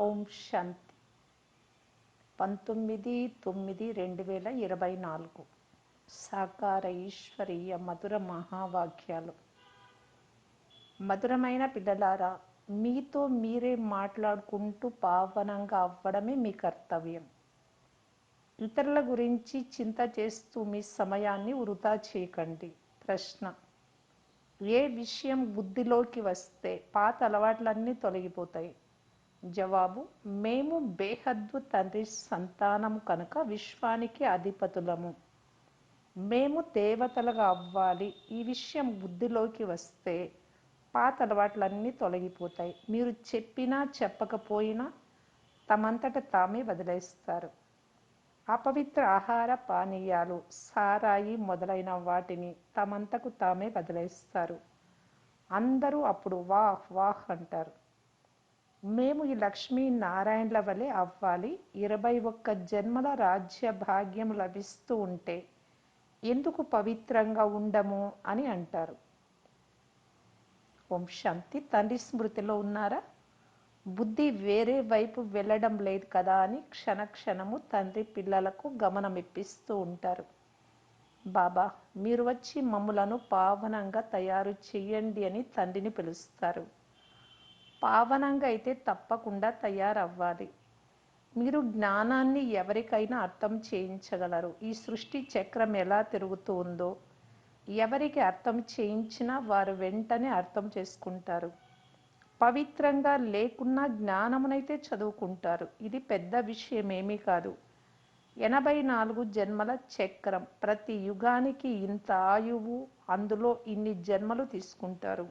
ఓం శాంతి. పంతొమ్మిది తొమ్మిది రెండు వేల ఇరవై నాలుగు. సాకార ఈశ్వరీయ మధుర మహావాక్యాలు. మధురమైన పిల్లలారా మీతో మీరే మాట్లాడుకుంటూ పావనంగా అవ్వడమే మీ కర్తవ్యం. ఇతరుల గురించి చింత చేస్తూ మీ సమయాన్ని వృధా చేయకండి. ప్రశ్న ఏ విషయం బుద్ధిలోకి వస్తే పాత అలవాట్లన్నీ తొలగిపోతాయి. జవాబు మేము బేహద్దు తండ్రి సంతానము కనుక విశ్వానికి అధిపతులము. మేము దేవతలుగా అవ్వాలి. ఈ విషయం బుద్ధిలోకి వస్తే పాత అలవాట్లన్నీ తొలగిపోతాయి. మీరు చెప్పినా చెప్పకపోయినా తమంతట తామే వదిలేస్తారు. అపవిత్ర ఆహార పానీయాలు సారాయి మొదలైన వాటిని తమంతకు తామే వదిలేస్తారు. అందరూ అప్పుడు వాహ్ వాహ్ అంటారు. మేము ఈ లక్ష్మీ నారాయణల వలె అవ్వాలి. ఇరవై ఒక్క జన్మల రాజ్య భాగ్యం లభిస్తూ ఉంటే ఎందుకు పవిత్రంగా ఉండము అని అంటారు. ఓం శాంతి. తండ్రి స్మృతిలో ఉన్నారా? బుద్ధి వేరే వైపు వెళ్ళడం లేదు కదా అని క్షణక్షణము తండ్రి పిల్లలకు గమనమిప్పిస్తూ ఉంటారు. బాబా మీరు వచ్చి మమ్ములను పావనంగా తయారు చెయ్యండి అని తండ్రిని పిలుస్తారు. పావనంగా అయితే తప్పకుండా తయారవ్వాలి. మీరు జ్ఞానాన్ని ఎవరికైనా అర్థం చేయించగలరు. ఈ సృష్టి చక్రం ఎలా తిరుగుతూ ఉందో ఎవరికి అర్థం చేయించినా వారు వెంటనే అర్థం చేసుకుంటారు. పవిత్రంగా లేకున్నా జ్ఞానమునైతే చదువుకుంటారు. ఇది పెద్ద విషయం ఏమీ కాదు. ఎనభై నాలుగు జన్మల చక్రం. ప్రతి యుగానికి ఇంత ఆయువు అందులో ఇన్ని జన్మలు తీసుకుంటారు.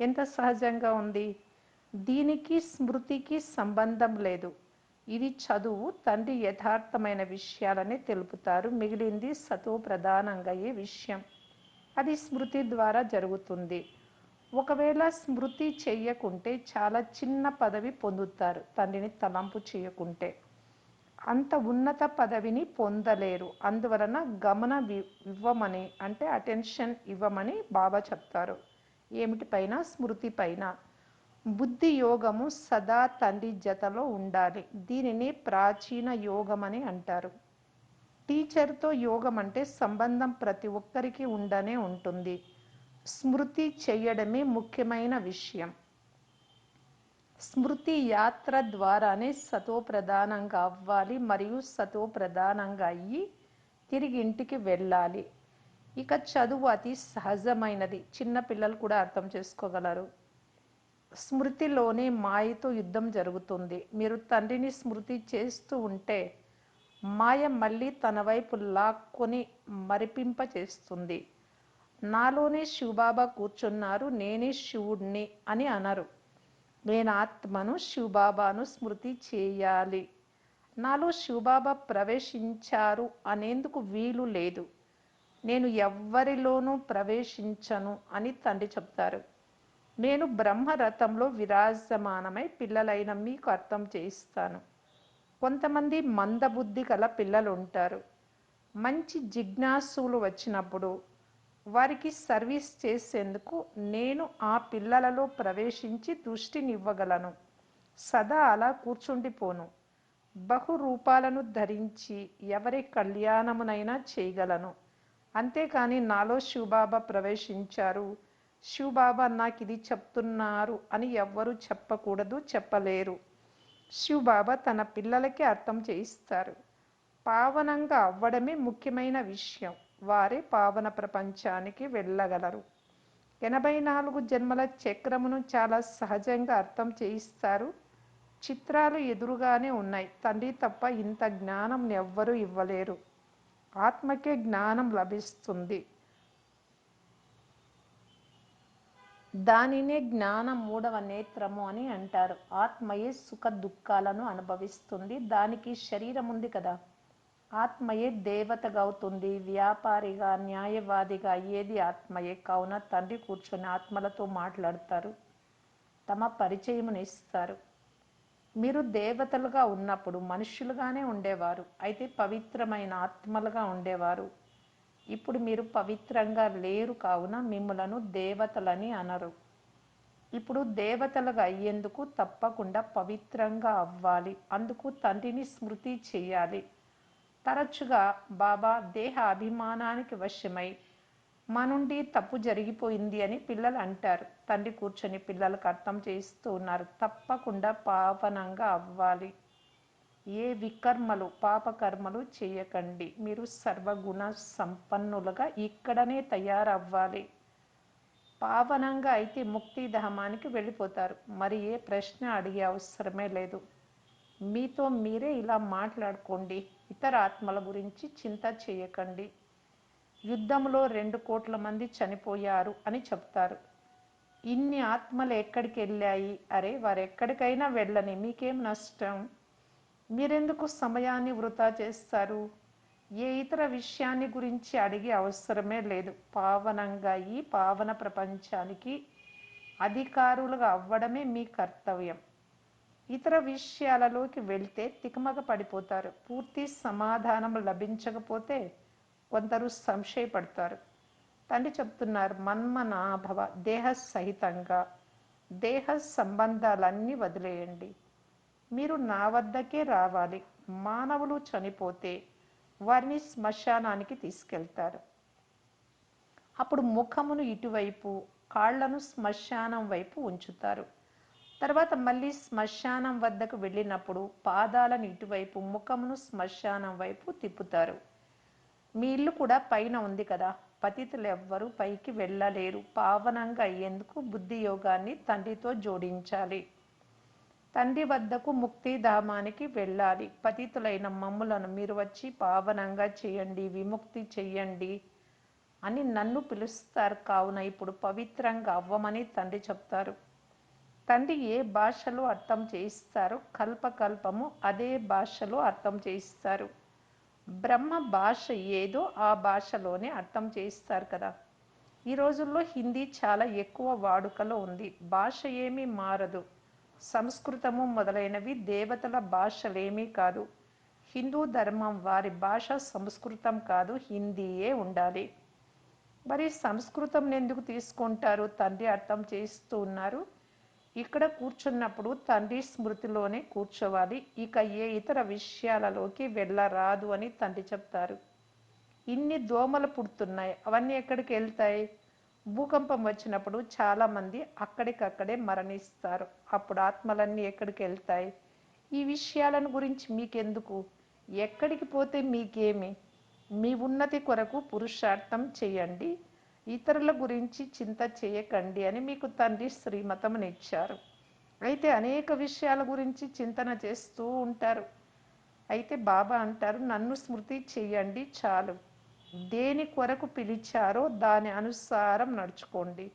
ఎంత సహజంగా ఉంది? దీనికి స్మృతికి సంబంధం లేదు. ఇది చదువు తండ్రి యథార్థమైన విషయాలని తెలుపుతారు. మిగిలింది సతో ప్రధానంగా ఏ విషయం? అది స్మృతి ద్వారా జరుగుతుంది. ఒకవేళ స్మృతి చెయ్యకుంటే చాలా చిన్న పదవి పొందుతారు తండ్రిని తలంపు చేయకుంటే. అంత ఉన్నత పదవిని పొందలేరు. అందువలన గమన ఇవ్వమని అంటే అటెన్షన్ ఇవ్వమని బాబా చెప్తారు. ఏమిటి పైన? స్మృతి పైన. బుద్ధి యోగము సదా తండ్రి జతలో ఉండాలి. దీనిని ప్రాచీన యోగం అని అంటారు. టీచర్తో యోగం అంటే సంబంధం ప్రతి ఒక్కరికి ఉండనే ఉంటుంది. స్మృతి చేయడమే ముఖ్యమైన విషయం. స్మృతి యాత్ర ద్వారానే సతో ప్రధానంగా అవ్వాలి మరియు సతో ప్రధానంగా అయ్యి తిరిగి ఇంటికి వెళ్ళాలి. ఇక చదువు అతి సహజమైనది. చిన్న పిల్లలు కూడా అర్థం చేసుకోగలరు. స్మృతిలోనే మాయతో యుద్ధం జరుగుతుంది. మీరు తండ్రిని స్మృతి చేస్తూ ఉంటే మాయ మళ్ళీ తన వైపు లాక్కొని మరిపింప చేస్తుంది. నాలోనే శివబాబా కూర్చున్నారు. నేనే శివుడిని అని అనరు. నేను ఆత్మను శివబాబాను స్మృతి చేయాలి. నాలో శివబాబా ప్రవేశించారు అనేందుకు వీలు లేదు. నేను ఎవ్వరిలోనూ ప్రవేశించను అని తండ్రి చెప్తారు. నేను బ్రహ్మరథంలో విరాజమానమై పిల్లలైన మీకు అర్థం చేయిస్తాను. కొంతమంది మందబుద్ధి గల పిల్లలు ఉంటారు మంచి జిజ్ఞాసులు వచ్చినప్పుడు వారికి సర్వీస్ చేసేందుకు నేను ఆ పిల్లలలో ప్రవేశించి దృష్టినివ్వగలను. సదా అలా కూర్చుండిపోను. బహు రూపాలను ధరించి ఎవరి కళ్యాణమునైనా చేయగలను. అంతేకాని నాలో శివబాబా ప్రవేశించారు. శివబాబా నాకు ఇది చెప్తున్నారు అని ఎవ్వరూ చెప్పకూడదు చెప్పలేరు. శివబాబా తన పిల్లలకి అర్థం చేయిస్తారు. పావనంగా అవ్వడమే ముఖ్యమైన విషయం. వారే పావన ప్రపంచానికి వెళ్ళగలరు. ఎనభై నాలుగు జన్మల చక్రమును చాలా సహజంగా అర్థం చేయిస్తారు. చిత్రాలు ఎదురుగానే ఉన్నాయి. తండ్రి తప్ప ఇంత జ్ఞానం ఎవ్వరూ ఇవ్వలేరు. ఆత్మకే జ్ఞానం లభిస్తుంది. దానినే జ్ఞానం మూడవ నేత్రము అని అంటారు. ఆత్మయే సుఖ దుఃఖాలను అనుభవిస్తుంది. దానికి శరీరం ఉంది కదా. ఆత్మయే దేవతగా అవుతుంది వ్యాపారిగా న్యాయవాదిగా ఏది ఆత్మయే? కావున తండ్రి కూర్చొని ఆత్మలతో మాట్లాడతారు. తమ పరిచయమును ఇస్తారు. మీరు దేవతలుగా ఉన్నప్పుడు మనుషులుగానే ఉండేవారు. అయితే పవిత్రమైన ఆత్మలుగా ఉండేవారు. ఇప్పుడు మీరు పవిత్రంగా లేరు కావున మిమ్మలను దేవతలని అనరు. ఇప్పుడు దేవతలుగా అయ్యేందుకు తప్పకుండా పవిత్రంగా అవ్వాలి. అందుకు తండ్రిని స్మృతి చేయాలి. తరచుగా బాబా దేహ అభిమానానికి వశమై మా నుండి తప్పు జరిగిపోయింది అని పిల్లలు అంటారు. తండ్రి కూర్చొని పిల్లలకు అర్థం చేస్తూ ఉన్నారు. తప్పకుండా పావనంగా అవ్వాలి. ఏ వికర్మలు పాపకర్మలు చేయకండి. మీరు సర్వగుణ సంపన్నులుగా ఇక్కడనే తయారవ్వాలి. పావనంగా అయితే ముక్తిధామానికి వెళ్ళిపోతారు. మరి ఏ ప్రశ్న అడిగే అవసరమే లేదు. మీతో మీరే ఇలా మాట్లాడుకోండి. ఇతర ఆత్మల గురించి చింత చేయకండి. యుద్ధంలో రెండు కోట్ల మంది చనిపోయారు అని చెప్తారు. ఇన్ని ఆత్మలు ఎక్కడికి వెళ్ళాయి? అరే వారు ఎక్కడికైనా వెళ్ళని మీకేం నష్టం? మీరెందుకు సమయాన్ని వృధా చేస్తారు? ఏ ఇతర విషయాన్ని గురించి అడిగే అవసరమే లేదు. పావనంగా ఈ పావన ప్రపంచానికి అధికారులుగా అవ్వడమే మీ కర్తవ్యం. ఇతర విషయాలలోకి వెళ్తే తికమక పడిపోతారు. పూర్తి సమాధానం లభించకపోతే కొందరు సంశయపడతారు. తండ్రి చెప్తున్నారు మన్మనాభవ దేహ సహితంగా దేహ సంబంధాలన్నీ వదిలేయండి. మీరు నా వద్దకే రావాలి. మానవులు చనిపోతే వారిని శ్మశానానికి తీసుకెళ్తారు. అప్పుడు ముఖమును ఇటువైపు కాళ్ళను శ్మశానం వైపు ఉంచుతారు. తర్వాత మళ్ళీ శ్మశానం వద్దకు వెళ్ళినప్పుడు పాదాలను ఇటువైపు ముఖమును శ్మశానం వైపు తిప్పుతారు. మీ ఇల్లు కూడా పైన ఉంది కదా. పతితులు ఎవ్వరూ పైకి వెళ్ళలేరు. పావనంగా అయ్యేందుకు బుద్ధి యోగాన్ని తండ్రితో జోడించాలి. తండ్రి వద్దకు ముక్తిధామానికి వెళ్ళాలి. పతితులైన మమ్ములను మీరు వచ్చి పావనంగా చేయండి విముక్తి చెయ్యండి అని నన్ను పిలుస్తారు. కావున ఇప్పుడు పవిత్రంగా అవ్వమని తండ్రి చెప్తారు. తండ్రి ఏ భాషలో అర్థం చేయిస్తారు కల్పకల్పము అదే భాషలో అర్థం చేయిస్తారు. బ్రహ్మ భాష ఏదో ఆ భాషలోనే అర్థం చేయిస్తారు కదా. ఈ రోజుల్లో హిందీ చాలా ఎక్కువ వాడుకలో ఉంది. భాష ఏమీ మారదు. సంస్కృతము మొదలైనవి దేవతల భాషలేమీ కాదు. హిందూ ధర్మం వారి భాష సంస్కృతం కాదు హిందీయే ఉండాలి. మరి సంస్కృతం ఎందుకు తీసుకుంటారు? తండ్రి అర్థం చేస్తూ ఉన్నారు. ఇక్కడ కూర్చున్నప్పుడు తండ్రి స్మృతిలోనే కూర్చోవాలి. ఇక ఏ ఇతర విషయాలలోకి వెళ్ళరాదు అని తండ్రి చెప్తారు. ఇన్ని దోమలు పుడుతున్నాయి. అవన్నీ ఎక్కడికి వెళ్తాయి? భూకంపం వచ్చినప్పుడు చాలామంది అక్కడికక్కడే మరణిస్తారు. అప్పుడు ఆత్మలన్నీ ఎక్కడికి వెళ్తాయి ఈ విషయాలను గురించి మీకెందుకు? ఎక్కడికి పోతే మీకేమి? మీ ఉన్నతి కొరకు పురుషార్థం చేయండి. ఇతరుల గురించి చింత చేయకండి అని మీకు తండ్రి శ్రీమతమునిచ్చారు అయితే అనేక విషయాల గురించి చింతన చేస్తూ ఉంటారు. అయితే బాబా అంటారు నన్ను స్మృతి చేయండి చాలు. దేని కొరకు పిలిచారో దాని అనుసారం నడుచుకోండి.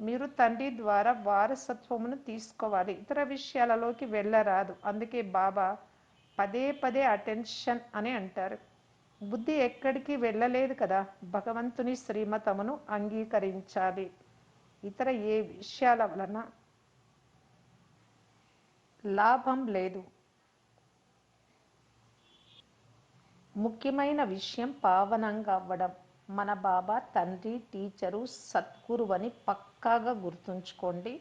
మీరు తండ్రి ద్వారా వారసత్వమును తీసుకోవాలి. ఇతర విషయాలలోకి వెళ్ళరాదు. అందుకే బాబా పదే పదే అటెన్షన్ అని అంటారు. బుద్ధి ఎక్కడికి వెళ్ళలేదు కదా. భగవంతుని శ్రీమతమును అంగీకరించాలి. ఇతర ఏ విషయాల వలన లాభం లేదు. ముఖ్యమైన విషయం పావనంగా అవ్వడం మన బాబా తండ్రి టీచరు సద్గురు అని పక్కాగా గుర్తుంచుకోండి.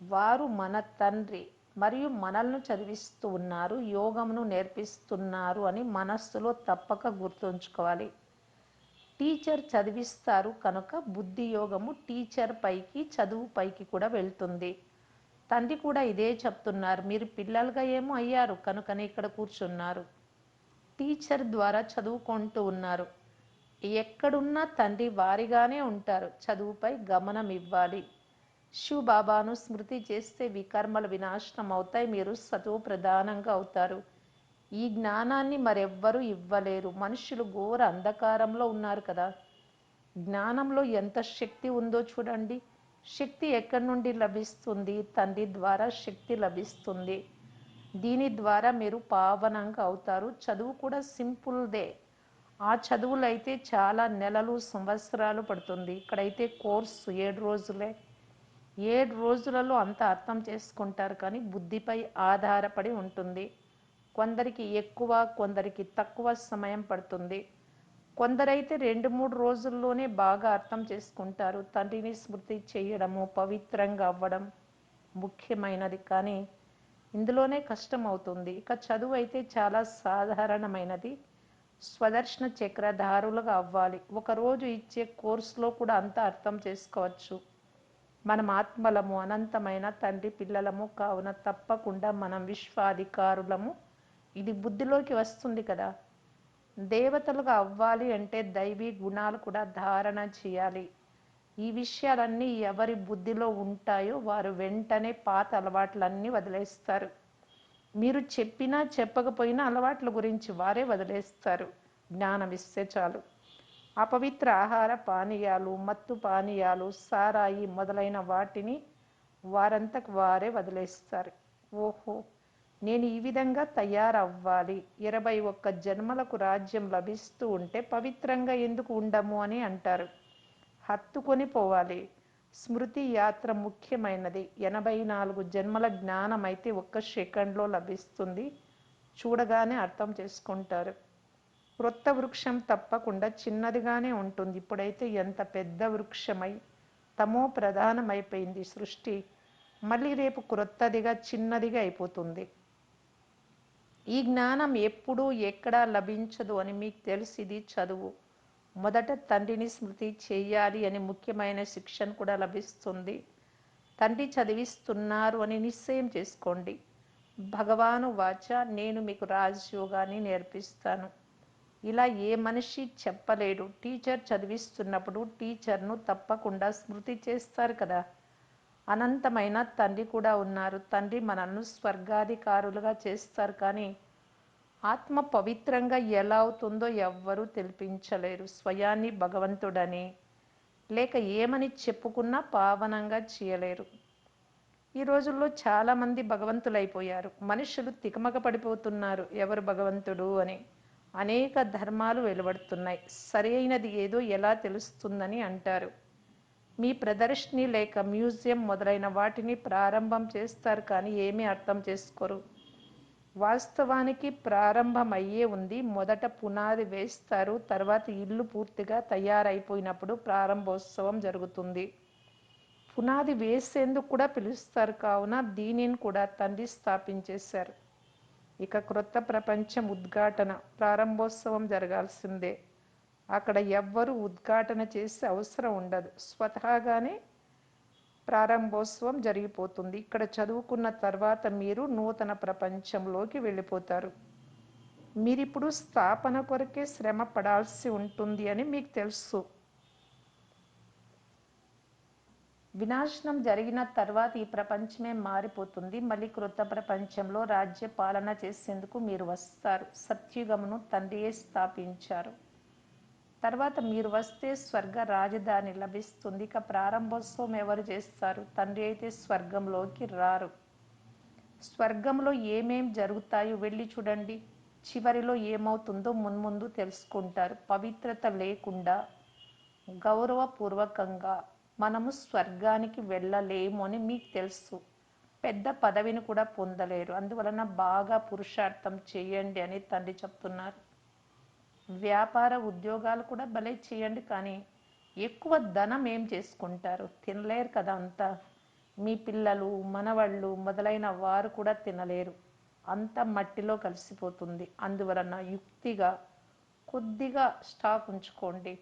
వారు మన తండ్రి మరియు మనల్ని చదివిస్తూ ఉన్నారు యోగమును నేర్పిస్తున్నారు అని మనస్సులో తప్పక గుర్తుంచుకోవాలి. టీచర్ చదివిస్తారు కనుక బుద్ధి యోగము టీచర్ పైకి చదువు పైకి కూడా వెళ్తుంది. తండ్రి కూడా ఇదే చెప్తున్నారు మీరు పిల్లలుగా ఏమో అయ్యారు కనుకనే ఇక్కడ కూర్చున్నారు. టీచర్ ద్వారా చదువుకుంటూ ఉన్నారు. ఎక్కడున్నా తండ్రి వారిగానే ఉంటారు. చదువుపై గమనం ఇవ్వాలి. శివ్ బాబాను స్మృతి చేస్తే వికర్మలు వినాశనం అవుతాయి మీరు సతువు ప్రధానంగా అవుతారు. ఈ జ్ఞానాన్ని మరెవ్వరూ ఇవ్వలేరు. మనుషులు ఘోర అంధకారంలో ఉన్నారు కదా. జ్ఞానంలో ఎంత శక్తి ఉందో చూడండి. శక్తి ఎక్కడి నుండి లభిస్తుంది? తండ్రి ద్వారా శక్తి లభిస్తుంది. దీని ద్వారా మీరు పావనంగా అవుతారు. చదువు కూడా సింపుల్దే. ఆ చదువులు అయితే చాలా నెలలు సంవత్సరాలు పడుతుంది. ఇక్కడైతే కోర్సు ఏడు రోజులే. ఏడు రోజులలో అంత అర్థం చేసుకుంటారు కానీ బుద్ధిపై ఆధారపడి ఉంటుంది. కొందరికి ఎక్కువ కొందరికి తక్కువ సమయం పడుతుంది. కొందరైతే రెండు మూడు రోజుల్లోనే బాగా అర్థం చేసుకుంటారు. తండ్రిని స్మృతి చేయడము పవిత్రంగా అవ్వడం ముఖ్యమైనది. కానీ ఇందులోనే కష్టం అవుతుంది ఇక చదువు అయితే చాలా సాధారణమైనది. స్వదర్శన చక్రధారులుగా అవ్వాలి. ఒకరోజు ఇచ్చే కోర్సులో కూడా అంత అర్థం చేసుకోవచ్చు. మనం ఆత్మలము అనంతమైన తండ్రి పిల్లలము కావున తప్పకుండా మనం విశ్వాధికారులము. ఇది బుద్ధిలోకి వస్తుంది కదా. దేవతలుగా అవ్వాలి అంటే దైవీ గుణాలు కూడా ధారణ చేయాలి. ఈ విషయాలన్నీ ఎవరి బుద్ధిలో ఉంటాయో వారు వెంటనే పాత అలవాట్లన్నీ వదిలేస్తారు. మీరు చెప్పినా చెప్పకపోయినా అలవాట్ల గురించి వారే వదిలేస్తారు. జ్ఞానం ఇస్తే చాలు. అపవిత్ర ఆహార పానీయాలు మత్తు పానీయాలు సారాయి మొదలైన వాటిని వారంతకు వారే వదిలేస్తారు. ఓహో! నేను ఈ విధంగా తయారవ్వాలి. ఇరవై ఒక్క జన్మలకు రాజ్యం లభిస్తూ ఉంటే పవిత్రంగా ఎందుకు ఉండము అని అంటారు. హత్తుకొని పోవాలి. స్మృతి యాత్ర ముఖ్యమైనది. ఎనభై నాలుగు జన్మల జ్ఞానం అయితే ఒక్క సెకండ్లో లభిస్తుంది. చూడగానే అర్థం చేసుకుంటారు. క్రొత్త వృక్షం తప్పకుండా చిన్నదిగానే ఉంటుంది. ఇప్పుడైతే ఎంత పెద్ద వృక్షమై తమో ప్రధానమైపోయింది సృష్టి. మళ్ళీ రేపు క్రొత్తదిగా చిన్నదిగా అయిపోతుంది. ఈ జ్ఞానం ఎప్పుడు ఎక్కడా లభించదు అని మీకు తెలిసిది చదువు. మొదట తండ్రిని స్మృతి చేయాలి అని ముఖ్యమైన శిక్షణ కూడా లభిస్తుంది. తండ్రి చదివిస్తున్నారు అని నిశ్చయం చేసుకోండి. భగవాను వాచ నేను మీకు రాజయోగాన్ని నేర్పిస్తాను. ఇలా ఏ మనిషి చెప్పలేడు. టీచర్ చదివిస్తున్నప్పుడు టీచర్ను తప్పకుండా స్మృతి చేస్తారు కదా. అనంతమైన తండ్రి కూడా ఉన్నారు. తండ్రి మనల్ని స్వర్గాధికారులుగా చేస్తారు కానీ ఆత్మ పవిత్రంగా ఎలా అవుతుందో ఎవ్వరూ తెలిపించలేరు. స్వయాన్ని భగవంతుడని లేక ఏమని చెప్పుకున్నా పావనంగా చేయలేరు. ఈ రోజుల్లో చాలామంది భగవంతులైపోయారు. మనుషులు తికమక పడిపోతున్నారు. ఎవరు భగవంతుడు అని. అనేక ధర్మాలు వెలువడుతున్నాయి. సరైనది ఏదో ఎలా తెలుస్తుందని అంటారు. మీ ప్రదర్శిని లేక మ్యూజియం మొదలైన వాటిని ప్రారంభం చేస్తారు కానీ ఏమీ అర్థం చేసుకోరు. వాస్తవానికి ప్రారంభమయ్యే ఉంది. మొదట పునాది వేస్తారు. తర్వాత ఇల్లు పూర్తిగా తయారైపోయినప్పుడు ప్రారంభోత్సవం జరుగుతుంది. పునాది వేసేందుకు కూడా పిలుస్తారు. కావున దీనిని కూడా తండ్రి స్థాపించేశారు. ఇక క్రొత్త ప్రపంచం ఉద్ఘాటన ప్రారంభోత్సవం జరగాల్సిందే. అక్కడ ఎవ్వరూ ఉద్ఘాటన చేసే అవసరం ఉండదు. స్వతహాగానే ప్రారంభోత్సవం జరిగిపోతుంది. ఇక్కడ చదువుకున్న తర్వాత మీరు నూతన ప్రపంచంలోకి వెళ్ళిపోతారు. మీరిప్పుడు స్థాపన కొరకే శ్రమ పడాల్సి ఉంటుంది అని మీకు తెలుసు. వినాశనం జరిగిన తర్వాత ఈ ప్రపంచమే మారిపోతుంది. మళ్ళీ క్రొత్త ప్రపంచంలో రాజ్య పాలన చేసేందుకు మీరు వస్తారు. సత్యుగమును తండ్రియే స్థాపించారు. తర్వాత మీరు వస్తే స్వర్గ రాజధాని లభిస్తుంది. ఇక ప్రారంభోత్సవం ఎవరు చేస్తారు? తండ్రి అయితే స్వర్గంలోకి రారు. స్వర్గంలో ఏమేం జరుగుతాయో వెళ్ళి చూడండి. చివరిలో ఏమవుతుందో మున్ముందు తెలుసుకుంటారు. పవిత్రత లేకుండా గౌరవపూర్వకంగా మనము స్వర్గానికి వెళ్ళలేము అని మీకు తెలుసు. పెద్ద పదవిని కూడా పొందలేరు. అందువలన బాగా పురుషార్థం చేయండి అని తండ్రి చెప్తున్నారు. వ్యాపార ఉద్యోగాలు కూడా భలే చేయండి కానీ ఎక్కువ ధనం ఏం చేసుకుంటారు? తినలేరు కదా అంతా. మీ పిల్లలు మనవాళ్ళు మొదలైన వారు కూడా తినలేరు. అంత మట్టిలో కలిసిపోతుంది. అందువలన యుక్తిగా కొద్దిగా స్టాక్ ఉంచుకోండి.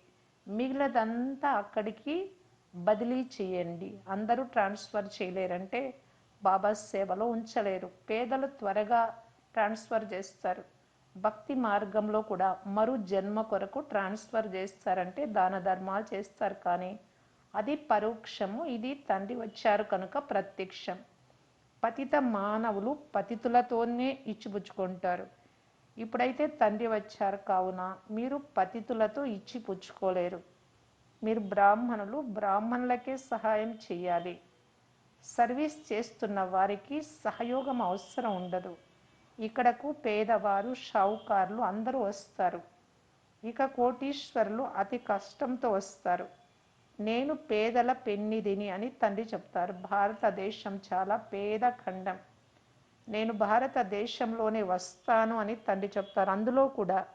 మిగిలినదంతా అక్కడికి బదిలీ చేయండి. అందరూ ట్రాన్స్ఫర్ చేయలేరంటే బాబా సేవలో ఉంచలేరు. పేదలు త్వరగా ట్రాన్స్ఫర్ చేస్తారు. భక్తి మార్గంలో కూడా మరు జన్మ కొరకు ట్రాన్స్ఫర్ చేస్తారంటే దాన ధర్మాలు చేస్తారు కానీ అది పరోక్షము ఇది తండ్రి వచ్చారు కనుక ప్రత్యక్షం. పతిత మానవులు పతితులతోనే ఇచ్చిపుచ్చుకుంటారు. ఇప్పుడైతే తండ్రి వచ్చారు కావున మీరు పతితులతో ఇచ్చి పుచ్చుకోలేరు మీరు బ్రాహ్మణులు బ్రాహ్మణులకే సహాయం చేయాలి. సర్వీస్ చేస్తున్న వారికి సహయోగం అవసరం ఉండదు. ఇక్కడకు పేదవారు షావుకారులు అందరూ వస్తారు. ఇక కోటీశ్వరులు అతి కష్టంతో వస్తారు. నేను పేదల పెన్నిదిని అని తండ్రి చెప్తారు. భారతదేశం చాలా పేద ఖండం. నేను భారతదేశంలోనే వస్తాను అని తండ్రి చెప్తారు. అందులో కూడా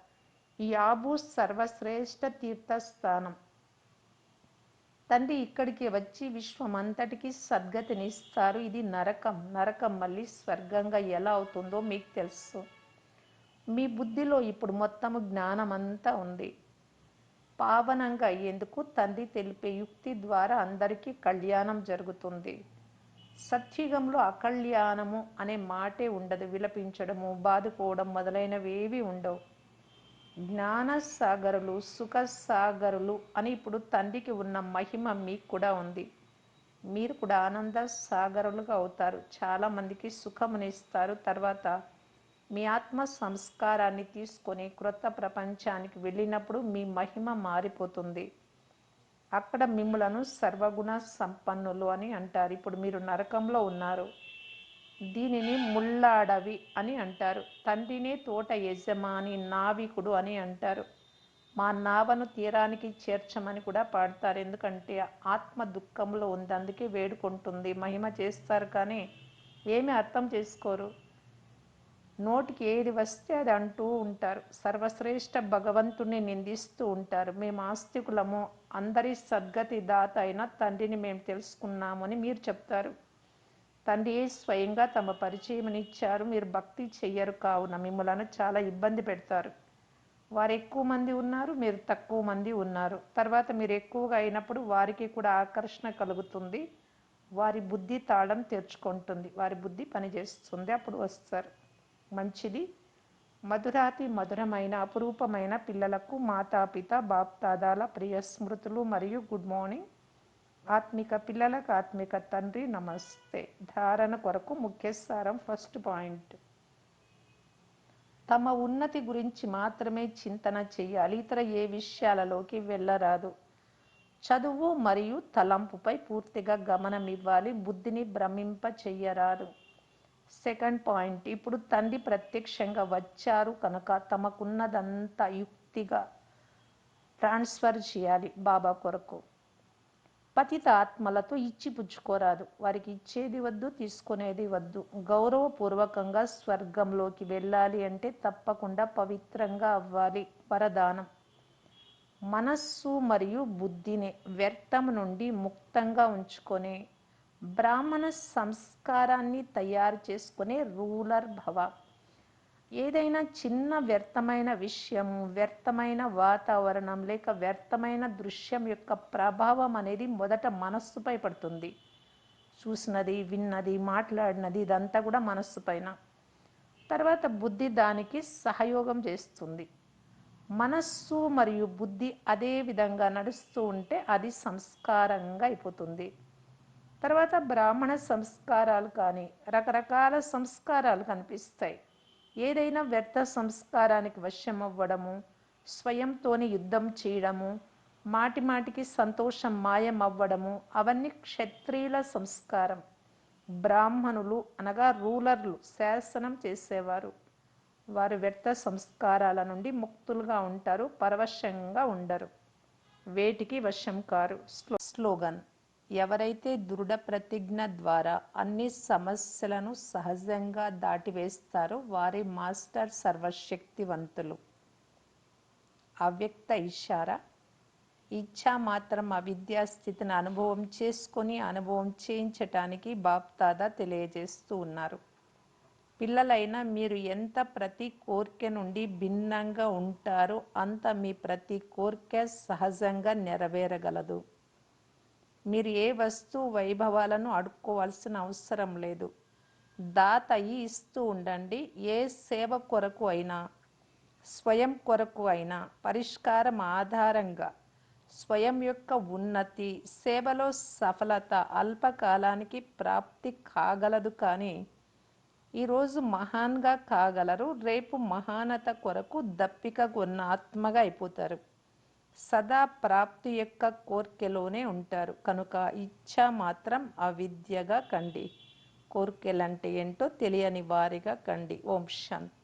యాబు సర్వశ్రేష్ఠ తీర్థస్థానం తండ్రి ఇక్కడికి వచ్చి విశ్వమంతటికి సద్గతినిస్తారు. ఇది నరకం. నరకం మళ్ళీ స్వర్గంగా ఎలా అవుతుందో మీకు తెలుసు. మీ బుద్ధిలో ఇప్పుడు మొత్తము జ్ఞానం అంతా ఉంది. పావనంగా అయ్యేందుకు తండ్రి తెలిపే యుక్తి ద్వారా అందరికీ కళ్యాణం జరుగుతుంది. సత్యుగంలో అకళ్యాణము అనే మాటే ఉండదు. విలపించడము బాదుకోవడం మొదలైనవి ఏవి ఉండవు. జ్ఞాన సాగరులు సుఖ సాగరులు అని ఇప్పుడు తండ్రికి ఉన్న మహిమ మీకు కూడా ఉంది. మీరు కూడా ఆనంద సాగరులుగా అవుతారు చాలామందికి సుఖమునిస్తారు తర్వాత మీ ఆత్మ సంస్కారాన్ని తీసుకొని క్రొత్త ప్రపంచానికి వెళ్ళినప్పుడు మీ మహిమ మారిపోతుంది. అక్కడ మిమ్మలను సర్వగుణ సంపన్నులు అని అంటారు. ఇప్పుడు మీరు నరకంలో ఉన్నారు. దీనిని ముళ్ళాడవి అని అంటారు. తండ్రినే తోట యజమాని నావికుడు అని అంటారు. మా నావను తీరానికి చేర్చమని కూడా పాడతారు. ఎందుకంటే ఆత్మ దుఃఖంలో ఉంది. అందుకే వేడుకుంటుంది. మహిమ చేస్తారు కానీ ఏమి అర్థం చేసుకోరు. నోటికి ఏది వస్తే అది అంటూ ఉంటారు. సర్వశ్రేష్ఠ భగవంతుణ్ణి నిందిస్తూ ఉంటారు. మేము ఆస్తికులము. అందరి సద్గతి దాత అయిన తండ్రిని మేము తెలుసుకున్నామని మీరు చెప్తారు. తండ్రి స్వయంగా తమ పరిచయమునిచ్చారు. మీరు భక్తి చెయ్యరు కావున మిమ్మలను చాలా ఇబ్బంది పెడతారు. వారు ఎక్కువ మంది ఉన్నారు మీరు తక్కువ మంది ఉన్నారు. తర్వాత మీరు ఎక్కువగా అయినప్పుడు వారికి కూడా ఆకర్షణ కలుగుతుంది. వారి బుద్ధి తాళం తెరుచుకుంటుంది. వారి బుద్ధి పనిచేస్తుంది. అప్పుడు వస్తారు. మంచిది. మధురాతి మధురమైన అపురూపమైన పిల్లలకు మాతాపిత బాప్తాదాల ప్రియ స్మృతులు మరియు గుడ్ మార్నింగ్. ఆత్మిక పిల్లలకు ఆత్మిక తండ్రి నమస్తే. ధారణ కొరకు ముఖ్య సారం ఫస్ట్ పాయింట్. తమ ఉన్నతి గురించి మాత్రమే చింతన చేయాలి. ఇతర ఏ విషయాలలోకి వెళ్ళరాదు. చదువు మరియు తలంపుపై పూర్తిగా గమనం ఇవ్వాలి. బుద్ధిని భ్రమింప చెయ్యరాదు. Second point. ఇప్పుడు తండ్రి ప్రత్యక్షంగా వచ్చారు కనుక తమకున్నదంతా యుక్తిగా ట్రాన్స్ఫర్ చేయాలి బాబా కొరకు. పతిత ఆత్మలతో ఇచ్చి పుచ్చుకోరాదు. వారికి ఇచ్చేది వద్దు తీసుకునేది వద్దు. గౌరవపూర్వకంగా స్వర్గంలోకి వెళ్ళాలి అంటే తప్పకుండా పవిత్రంగా అవ్వాలి. వరదానం. మనస్సు మరియు బుద్ధిని వ్యర్థం నుండి ముక్తంగా ఉంచుకొని బ్రాహ్మణ సంస్కారాన్ని తయారు చేసుకునే రూలర్ భవ. ఏదైనా చిన్న వ్యర్థమైన విషయం వ్యర్థమైన వాతావరణం లేక వ్యర్థమైన దృశ్యం యొక్క ప్రభావం అనేది మొదట మనస్సుపై పడుతుంది. చూసినది విన్నది మాట్లాడినది ఇదంతా కూడా మనస్సు పైన తర్వాత బుద్ధి దానికి సహయోగం చేస్తుంది. మనస్సు మరియు బుద్ధి అదే విధంగా నడుస్తూ ఉంటే అది సంస్కారంగా అయిపోతుంది. తర్వాత బ్రాహ్మణ సంస్కారాలు కానీ రకరకాల సంస్కారాలు కనిపిస్తాయి. ఏదైనా వ్యర్థ సంస్కారానికి వశం అవ్వడము స్వయంతోని యుద్ధం చేయడము మాటి మాటికి సంతోషం మాయం అవ్వడము అవన్నీ క్షత్రియుల సంస్కారం. బ్రాహ్మణులు అనగా రూలర్లు శాసనం చేసేవారు. వారు వ్యర్థ సంస్కారాల నుండి ముక్తులుగా ఉంటారు పరవశంగా ఉండరు. వేటికి వశం కారు. స్లోగన్. ఎవరైతే దృఢ ప్రతిజ్ఞ ద్వారా అన్ని సమస్యలను సహజంగా దాటివేస్తారో వారి మాస్టర్ సర్వశక్తివంతులు. అవ్యక్త ఇషారా. ఇచ్చా మాత్రం అవిద్యా స్థితిని అనుభవం చేసుకొని అనుభవం చేయించటానికి బాప్తాదా తెలియజేస్తూ ఉన్నారు. పిల్లలైనా మీరు ఎంత ప్రతి కోరిక నుండి భిన్నంగా ఉంటారో అంత మీ ప్రతి కోరిక సహజంగా నెరవేరగలదు. మీరు ఏ వస్తువు వైభవాలను అడుక్కోవాల్సిన అవసరం లేదు. దాత అయి ఇస్తూ ఉండండి. ఏ సేవ కొరకు అయినా స్వయం కొరకు అయినా పరిష్కారం ఆధారంగా స్వయం యొక్క ఉన్నతి సేవలో సఫలత అల్పకాలానికి ప్రాప్తి కాగలదు కానీ ఈరోజు మహాన్గా కాగలరు. రేపు మహానత కొరకు దప్పిక కొన్న ఆత్మగా అయిపోతారు. సదా ప్రాప్తి యొక్క కోర్కెలోనే ఉంటారు. కనుక ఇచ్ఛ మాత్రం అవిద్యగా కండి. కోర్కెలంటే ఏంటో తెలియని వారిగా కండి. ఓం శాంతి.